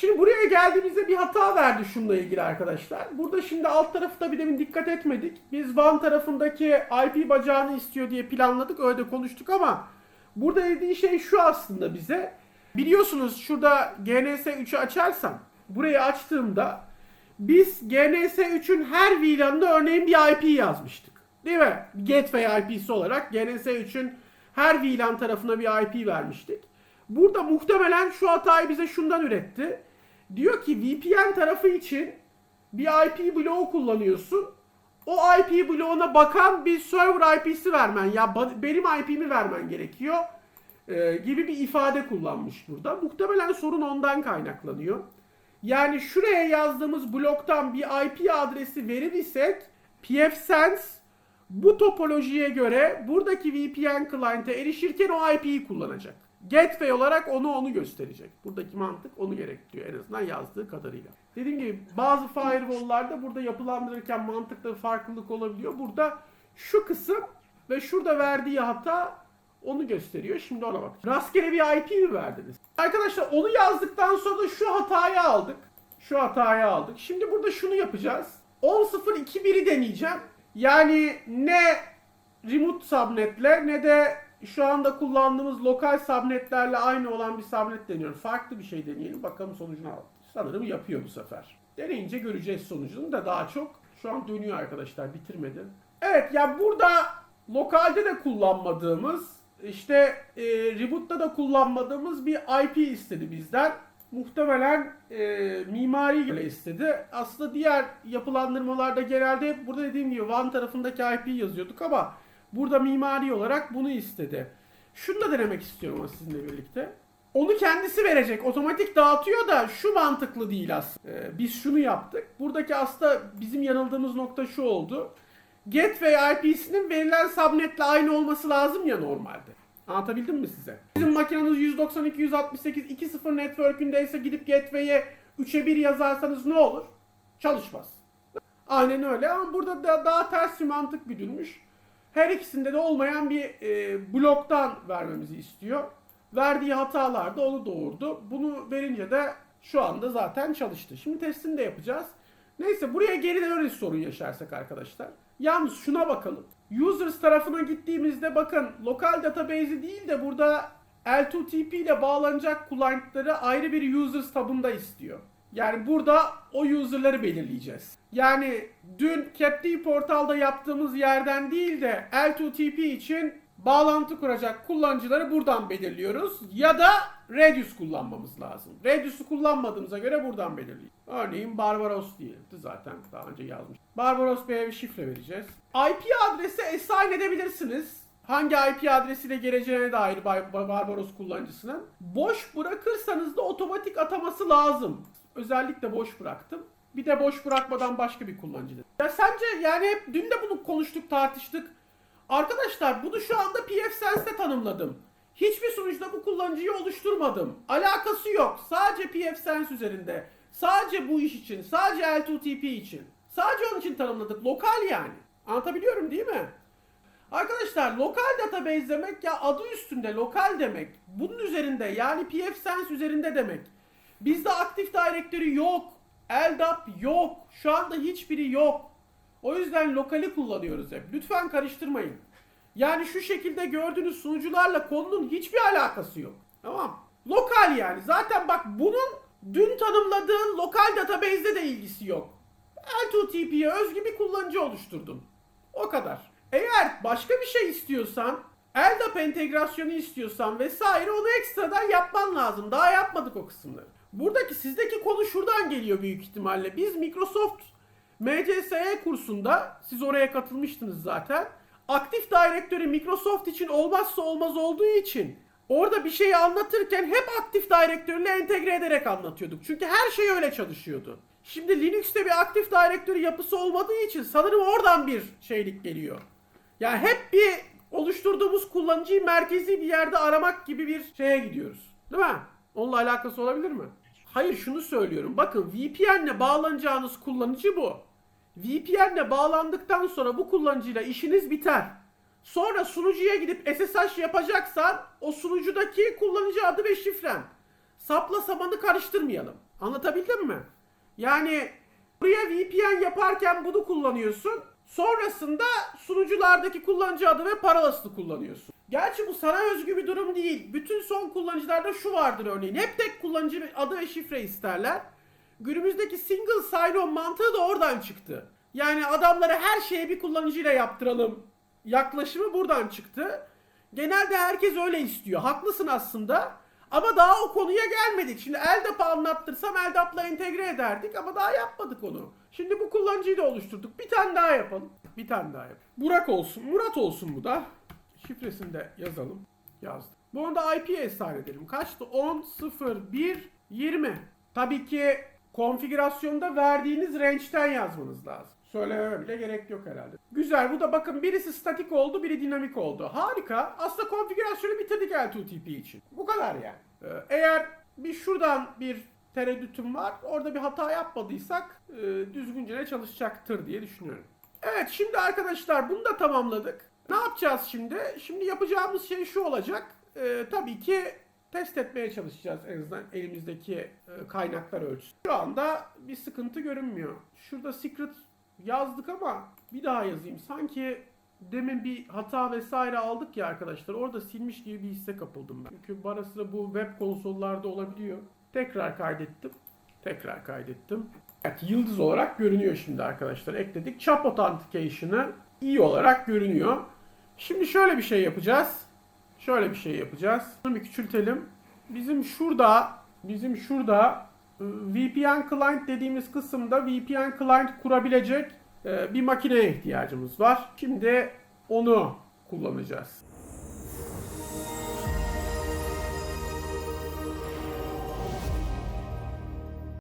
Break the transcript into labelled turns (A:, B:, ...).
A: Şimdi buraya geldiğimizde bir hata verdi şununla ilgili arkadaşlar. Burada şimdi alt tarafı da bir demin dikkat etmedik. Biz WAN tarafındaki IP bacağını istiyor diye planladık. Öyle de konuştuk ama burada dediği şey şu aslında bize. Biliyorsunuz şurada GNS 3'ü açarsam burayı açtığımda biz GNS 3'ün her VLAN'da örneğin bir IP yazmıştık. Değil mi? Gateway IP'si olarak GNS 3'ün her VLAN tarafına bir IP vermiştik. Burada muhtemelen şu hatayı bize şundan üretti. Diyor ki VPN tarafı için bir IP bloğu kullanıyorsun. O IP bloğuna bakan bir server IP'si vermen ya benim IP'mi vermen gerekiyor e, gibi bir ifade kullanmış burada. Muhtemelen sorun ondan kaynaklanıyor. Yani şuraya yazdığımız bloktan bir IP adresi verir pfSense bu topolojiye göre buradaki VPN client'e erişirken o IP'yi kullanacak. Gateway olarak onu onu gösterecek. Buradaki mantık onu gerektiriyor en azından yazdığı kadarıyla. Dediğim gibi bazı firewall'larda burada yapılandırırken mantıkta farklılık olabiliyor. Burada şu kısım ve şurada verdiği hata onu gösteriyor. Şimdi ona bak. Rastgele bir IP mi verdiniz? Arkadaşlar onu yazdıktan sonra şu hatayı aldık. Şu hatayı aldık. Şimdi burada şunu yapacağız. 10.0.2.1'i deneyeceğim. Yani ne remote subnetle ne de şu anda kullandığımız lokal subnetlerle aynı olan bir subnet deniyorum. Farklı bir şey deneyelim. Bakalım sonucunu al. Sanırım yapıyor bu sefer. Deneyince göreceğiz sonucunu da daha çok. Şu an dönüyor arkadaşlar bitirmedi. Evet ya burada lokalde de kullanmadığımız işte e, reboot'ta da kullanmadığımız bir IP istedi bizden. Muhtemelen e, mimari göre istedi. Aslında diğer yapılandırmalarda genelde hep burada dediğim gibi WAN tarafındaki IP yazıyorduk ama burada mimari olarak bunu istedi. Şunu da denemek istiyorum sizinle birlikte. Onu kendisi verecek. Otomatik dağıtıyor da şu mantıklı değil aslında. Ee, biz şunu yaptık. Buradaki aslında bizim yanıldığımız nokta şu oldu. Gateway IP'sinin verilen subnetle aynı olması lazım ya normalde. Anlatabildim mi size? Bizim makineniz 192.168.2.0 network'ündeyse gidip Gateway'e 3'e 1 yazarsanız ne olur? Çalışmaz. Aynen öyle ama burada da daha ters bir mantık güdülmüş. Her ikisinde de olmayan bir e, bloktan vermemizi istiyor. Verdiği hatalar da onu doğurdu. Bunu verince de şu anda zaten çalıştı. Şimdi testini de yapacağız. Neyse buraya geri döneriz sorun yaşarsak arkadaşlar. Yalnız şuna bakalım. Users tarafına gittiğimizde bakın lokal database'i değil de burada L2TP ile bağlanacak client'ları ayrı bir users tabında istiyor. Yani burada o user'ları belirleyeceğiz. Yani dün Captive portalda yaptığımız yerden değil de L2TP için bağlantı kuracak kullanıcıları buradan belirliyoruz. Ya da Radius kullanmamız lazım. Radius'u kullanmadığımıza göre buradan belirleyeceğiz. Örneğin Barbaros diyelim. Zaten daha önce yazmış. Barbaros Bey'e bir şifre vereceğiz. IP adresi assign edebilirsiniz. Hangi IP adresiyle geleceğine dair Bar- Barbaros kullanıcısının. Boş bırakırsanız da otomatik ataması lazım. Özellikle boş bıraktım. Bir de boş bırakmadan başka bir kullanıcı. Ya sence yani hep dün de bunu konuştuk tartıştık. Arkadaşlar bunu şu anda pfSense'de tanımladım. Hiçbir sunucuda bu kullanıcıyı oluşturmadım. Alakası yok. Sadece pfSense üzerinde. Sadece bu iş için. Sadece L2TP için. Sadece onun için tanımladık. Lokal yani. Anlatabiliyorum değil mi? Arkadaşlar lokal database demek ya adı üstünde lokal demek. Bunun üzerinde yani pfSense üzerinde demek. Bizde Active Directory yok. LDAP yok. Şu anda hiçbiri yok. O yüzden lokali kullanıyoruz hep. Lütfen karıştırmayın. Yani şu şekilde gördüğünüz sunucularla konunun hiçbir alakası yok. Tamam. Lokal yani. Zaten bak bunun dün tanımladığın lokal database'de de ilgisi yok. L2TP'ye özgü bir kullanıcı oluşturdun. O kadar. Eğer başka bir şey istiyorsan, LDAP entegrasyonu istiyorsan vesaire onu ekstradan yapman lazım. Daha yapmadık o kısımları. Buradaki sizdeki konu şuradan geliyor büyük ihtimalle. Biz Microsoft MCSE kursunda, siz oraya katılmıştınız zaten. Active Directory Microsoft için olmazsa olmaz olduğu için orada bir şeyi anlatırken hep Active Directory entegre ederek anlatıyorduk. Çünkü her şey öyle çalışıyordu. Şimdi Linux'te bir Active Directory yapısı olmadığı için sanırım oradan bir şeylik geliyor. Yani hep bir oluşturduğumuz kullanıcıyı merkezi bir yerde aramak gibi bir şeye gidiyoruz. Değil mi? Onunla alakası olabilir mi? Hayır şunu söylüyorum. Bakın VPN'le bağlanacağınız kullanıcı bu. VPN'le bağlandıktan sonra bu kullanıcıyla işiniz biter. Sonra sunucuya gidip SSH yapacaksan o sunucudaki kullanıcı adı ve şifren. Sapla samanı karıştırmayalım. Anlatabildim mi? Yani buraya VPN yaparken bunu kullanıyorsun. Sonrasında sunuculardaki kullanıcı adı ve parolasını kullanıyorsun. Gerçi bu sana özgü bir durum değil. Bütün son kullanıcılarda şu vardır örneğin. Hep tek kullanıcı adı ve şifre isterler. Günümüzdeki single sign-on mantığı da oradan çıktı. Yani adamlara her şeye bir kullanıcıyla yaptıralım yaklaşımı buradan çıktı. Genelde herkes öyle istiyor. Haklısın aslında. Ama daha o konuya gelmedik. Şimdi Eldap'ı anlattırsam Eldap'la entegre ederdik ama daha yapmadık onu. Şimdi bu kullanıcıyı da oluşturduk. Bir tane daha yapalım. Bir tane daha yapalım. Burak olsun, Murat olsun bu da. Şifresini yazalım. Yazdım. Bu anda IP'ye eshar edelim. Kaçtı? 10, 0, 1, 20. Tabii ki konfigürasyonda verdiğiniz range'den yazmanız lazım. Söylememe bile gerek yok herhalde. Güzel. Bu da bakın birisi statik oldu, biri dinamik oldu. Harika. Aslında konfigürasyonu bitirdik L2TP için. Bu kadar yani. Ee, Eğer bir şuradan bir tereddütüm var. Orada bir hata yapmadıysak e, düzgünce çalışacaktır diye düşünüyorum. Evet şimdi arkadaşlar bunu da tamamladık. Ne yapacağız şimdi? Şimdi yapacağımız şey şu olacak. Ee, tabii ki test etmeye çalışacağız en azından elimizdeki e, kaynaklar ölçüsü. Şu anda bir sıkıntı görünmüyor. Şurada secret yazdık ama bir daha yazayım. Sanki demin bir hata vesaire aldık ya arkadaşlar. Orada silmiş gibi bir hisse kapıldım ben. Çünkü ara sıra bu web konsollarda olabiliyor. Tekrar kaydettim. Tekrar kaydettim. Evet, yıldız olarak görünüyor şimdi arkadaşlar. Ekledik. Chap Authentication'ı iyi olarak görünüyor. Şimdi şöyle bir şey yapacağız. Şöyle bir şey yapacağız. Bunu bir küçültelim. Bizim şurada, bizim şurada e, VPN client dediğimiz kısımda VPN client kurabilecek e, bir makineye ihtiyacımız var. Şimdi onu kullanacağız.